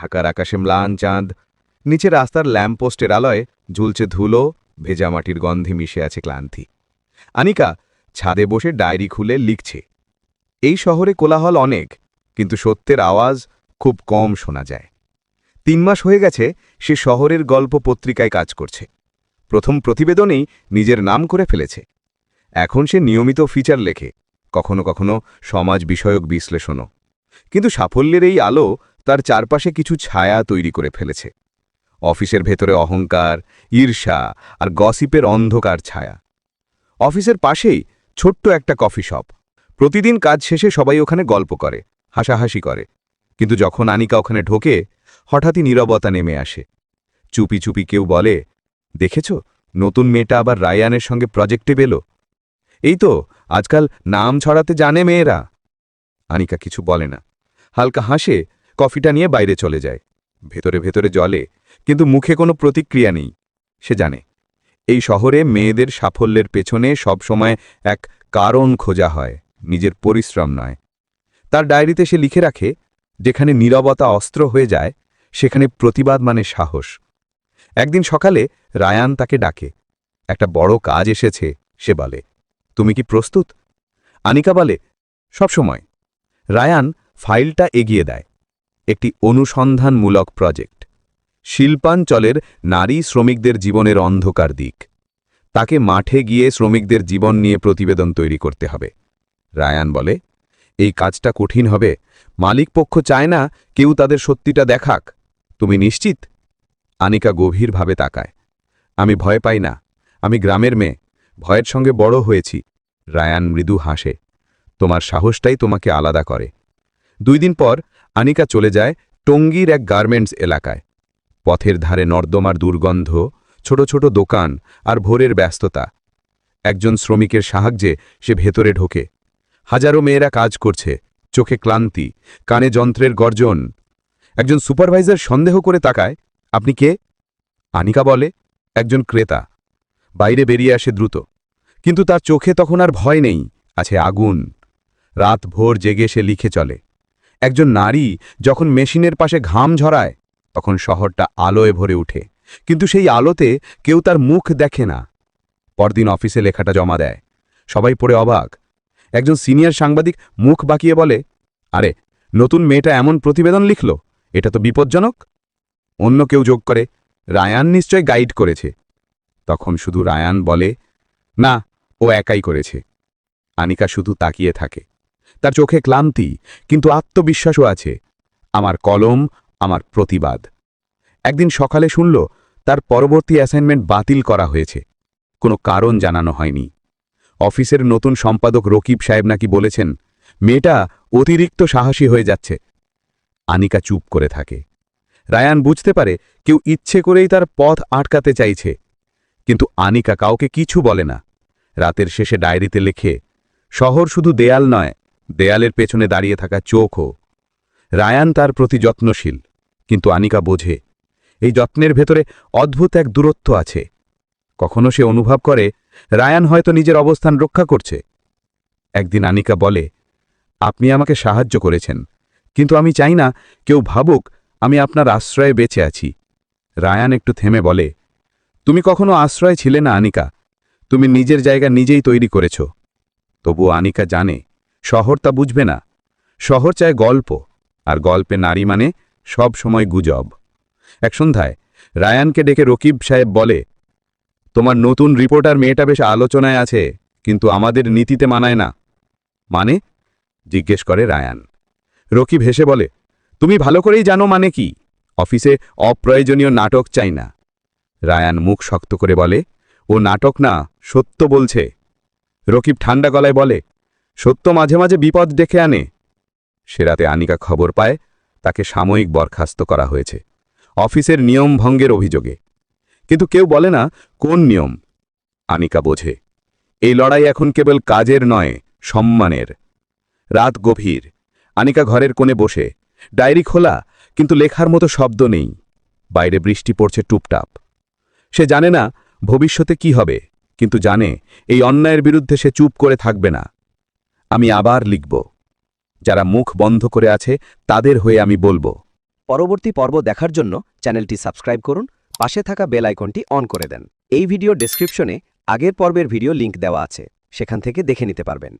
ঢাকার আকাশে ম্লান চাঁদ, নিচে রাস্তার ল্যাম্পপোস্টের আলোয় ঝুলছে ধুলো, ভেজা মাটির গন্ধে মিশে আছে ক্লান্তি। আনিকা, ছাদে বসে ডায়েরি খুলে লিখছে, এই শহরে কোলাহল অনেক, কিন্তু সত্যের আওয়াজ খুব কম শোনা যায়। তিন মাস হয়ে গেছে সে শহরের গল্প পত্রিকায় কাজ করছে। প্রথম প্রতিবেদনেই নিজের নাম করে ফেলেছে। এখন সে নিয়মিত ফিচার লেখে, কখনো কখনো সমাজ বিষয়ক বিশ্লেষণও। কিন্তু সাফল্যের এই আলো তার চারপাশে কিছু ছায়া তৈরি করে ফেলেছে। অফিসের ভেতরে অহংকার, ঈর্ষা আর গসিপের অন্ধকার ছায়া। অফিসের পাশেই ছোট্ট একটা কফি শপ। প্রতিদিন কাজ শেষে সবাই ওখানে গল্প করে, হাসাহাসি করে। কিন্তু যখন আনিকা ওখানে ঢোকে, হঠাৎই নীরবতা নেমে আসে। চুপি চুপি কেউ বলে, দেখেছ? নতুন মেয়েটা আবার রায়ানের সঙ্গে প্রজেক্টে পেল? এই তো, আজকাল নাম ছড়াতে জানে মেয়েরা। আনিকা কিছু বলে না। হালকা হাসে, কফিটা নিয়ে বাইরে চলে যায়। ভেতরে ভেতরে জলে কিন্তু মুখে কোনো প্রতিক্রিয়া নেই। সে জানে, এই শহরে মেয়েদের সাফল্যের পেছনে সবসময় এক কারণ খোঁজা হয়, নিজের পরিশ্রম নয়। তার ডায়েরিতে সে লিখে রাখে, যেখানে নীরবতা অস্ত্র হয়ে যায়, সেখানে প্রতিবাদ মানে সাহস। একদিন সকালে রায়ান তাকে ডাকে, একটা বড় কাজ এসেছে, সে বলে, তুমি কি প্রস্তুত? আনিকা বলে, সবসময়। রায়ান ফাইলটা এগিয়ে দেয়। একটি অনুসন্ধানমূলক প্রজেক্ট। শিল্পাঞ্চলের নারী শ্রমিকদের জীবনের অন্ধকার দিক। তাকে মাঠে গিয়ে শ্রমিকদের জীবন নিয়ে প্রতিবেদন তৈরি করতে হবে। রায়ান বলে, এই কাজটা কঠিন হবে। মালিক পক্ষ চায় না কেউ তাদের সত্যিটা দেখাক। তুমি নিশ্চিত? আনিকা গভীরভাবে তাকায়। আমি ভয় পাই না। আমি গ্রামের মেয়ে। ভয়ের সঙ্গে বড় হয়েছি। রায়ান মৃদু হাসে। তোমার সাহসটাই তোমাকে আলাদা করে। দুই দিন পর আনিকা চলে যায় টঙ্গীর এক গার্মেন্টস এলাকায়। পথের ধারে নর্দমার দুর্গন্ধ, ছোট ছোট দোকান আর ভোরের ব্যস্ততা। একজন শ্রমিকের সাহায্যে সে ভেতরে ঢোকে। হাজারো মেয়েরা কাজ করছে, চোখে ক্লান্তি, কানে যন্ত্রের গর্জন। একজন সুপারভাইজার সন্দেহ করে তাকায়, আপনি কে? আনিকা বলে, একজন ক্রেতা। বাইরে বেরিয়ে আসে দ্রুত। কিন্তু তার চোখে তখন আর ভয় নেই, আছে আগুন। রাত ভোর জেগে সে লিখে চলে। একজন নারী যখন মেশিনের পাশে ঘাম ঝরায়, তখন শহরটা আলোয় ভরে উঠে কিন্তু সেই আলোতে কেউ তার মুখ দেখে না। পরদিন অফিসে লেখাটা জমা দেয়। সবাই পড়ে অবাক। একজন সিনিয়র সাংবাদিক মুখ বাঁকিয়ে বলে, আরে, নতুন মেয়েটা এমন প্রতিবেদন লিখল? এটা তো বিপজ্জনক। অন্য কেউ যোগ করে, রায়ান নিশ্চয় গাইড করেছে। তখন শুধু রায়ান বলে, না, ও একাই করেছে। আনিকা শুধু তাকিয়ে থাকে। তার চোখে ক্লান্তি, কিন্তু আত্মবিশ্বাসও আছে। আমার কলম, আমার প্রতিবাদ। একদিন সকালে শুনল, তার পরবর্তী অ্যাসাইনমেন্ট বাতিল করা হয়েছে। কোনো কারণ জানানো হয়নি। অফিসের নতুন সম্পাদক রকিব সাহেব নাকি বলেছেন, মেয়েটা অতিরিক্ত সাহসী হয়ে যাচ্ছে। আনিকা চুপ করে থাকে। রায়ান বুঝতে পারে, কেউ ইচ্ছে করেই তার পথ আটকাতে চাইছে। কিন্তু আনিকা কাউকে কিছু বলে না। রাতের শেষে ডায়েরিতে লেখে, শহর শুধু দেয়াল নয় দেয়ালের পেছনে দাঁড়িয়ে থাকা চোখও। রায়ান তার প্রতি যত্নশীল, কিন্তু আনিকা বোঝে, এই যত্নের ভেতরে অদ্ভুত এক দূরত্ব আছে। কখনো সে অনুভব করে, রায়ান হয়তো নিজের অবস্থান রক্ষা করছে। একদিন আনিকা বলে, আপনি আমাকে সাহায্য করেছেন, কিন্তু আমি চাই না কেউ ভাবুক আমি আপনার আশ্রয়ে বেঁচে আছি। রায়ান একটু থেমে বলে, তুমি কখনো আশ্রয় ছিলে না, আনিকা। তুমি নিজের জায়গা নিজেই তৈরি করেছ। তবু আনিকা জানে শহর তা বুঝবে না। শহর চায় গল্প, আর গল্পে নারী মানে সব সময় গুজব। এক সন্ধ্যায় রায়ানকে ডেকে রকিব সাহেব বলে, তোমার নতুন রিপোর্টার মেয়েটা বেশ আলোচনায় আছে, কিন্তু আমাদের নীতিতে মানায় না। মানে? জিজ্ঞেস করে রায়ান। রকিব হেসে বলে, তুমি ভালো করেই জানো মানে কি? অফিসে অপ্রয়োজনীয় নাটক চাই না। রায়ান মুখ শক্ত করে বলে, ও নাটক না, সত্য বলছে। রকিব ঠান্ডা গলায় বলে সত্য মাঝে মাঝে বিপদ ডেকে আনে। সে রাতে আনিকা খবর পায়, তাকে সাময়িক বরখাস্ত করা হয়েছে, অফিসের নিয়ম ভঙ্গের অভিযোগে। কিন্তু কেউ বলে না, কোন নিয়ম? আনিকা বোঝে, এই লড়াই এখন কেবল কাজের নয়, সম্মানের। রাত গভীর, আনিকা ঘরের কোণে বসে, ডায়েরি খোলা, কিন্তু লেখার মতো শব্দ নেই। বাইরে বৃষ্টি পড়ছে টুপটাপ। সে জানে না, ভবিষ্যতে কি হবে, কিন্তু জানে, এই অন্যায়ের বিরুদ্ধে সে চুপ করে থাকবে না। আমি আবার লিখব। যারা মুখ বন্ধ করে আছে, তাদের হয়ে আমি বলব। পরবর্তী পর্ব দেখার জন্য চ্যানেলটি সাবস্ক্রাইব করুন, পাশে থাকা বেল আইকনটি অন করে দেন। এই ভিডিও ডেসক্রিপশনে আগের পর্বের ভিডিও লিংক দেওয়া আছে। সেখান থেকে দেখে নিতে পারবেন।